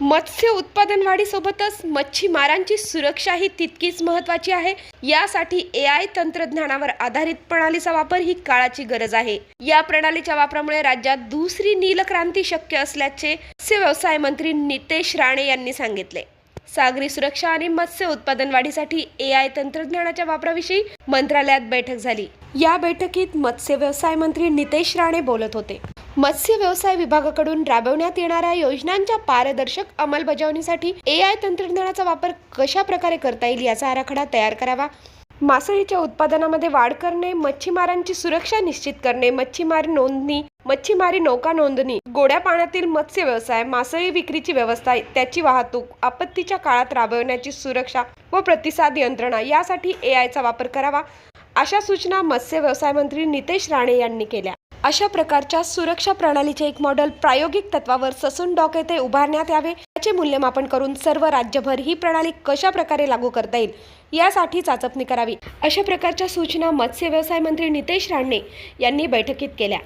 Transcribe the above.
मत्स्य उत्पादन वाढीसोबतच मच्छीमारांची सुरक्षा ही तितकीच महत्त्वाची आहे. यासाठी ए आय तंत्रज्ञानावर आधारित प्रणालीचा वापर ही काळाची गरज आहे. या प्रणालीच्या वापरामुळे राज्यात दुसरी नीलक्रांती शक्य असल्याचे मत्स्य व्यवसाय मंत्री नितेश राणे यांनी सांगितले. सागरी सुरक्षा आणि मत्स्य उत्पादन वाढीसाठी ए आय तंत्रज्ञानाच्या वापराविषयी मंत्रालयात बैठक झाली. या बैठकीत मत्स्य व्यवसाय मंत्री नितेश राणे बोलत होते. मत्स्य व्यवसाय विभागाकडून राबवण्यात येणाऱ्या योजनांच्या पारदर्शक अंमलबजावणीसाठी ए आय तंत्रज्ञानाचा वापर कशा प्रकारे करता येईल याचा आराखडा तयार करावा. मासळीच्या उत्पादनामध्ये वाढ करणे मच्छीमारांची सुरक्षा निश्चित करणे मच्छीमार नोंदणी मच्छीमारी नौका नोंदणी गोड्या पाण्यातील मत्स्य व्यवसाय मासळी विक्रीची व्यवस्था त्याची वाहतूक आपत्तीच्या काळात राबवण्याची सुरक्षा व प्रतिसाद यंत्रणा यासाठी ए आयचा वापर करावा. अशा सूचना मत्स्य व्यवसाय मंत्री नितेश राणे यांनी केल्या. अशा प्रकारच्या सुरक्षा प्रणालीचे एक मॉडेल प्रायोगिक तत्वावर ससून डॉक येथे उभारण्यात यावे याचे मूल्यमापन करून सर्व राज्यभर ही प्रणाली कशा प्रकारे लागू करता येईल यासाठी चाचपणी करावी. अशा प्रकारच्या सूचना मत्स्य व्यवसाय मंत्री नितेश राणे यांनी बैठकीत केल्या.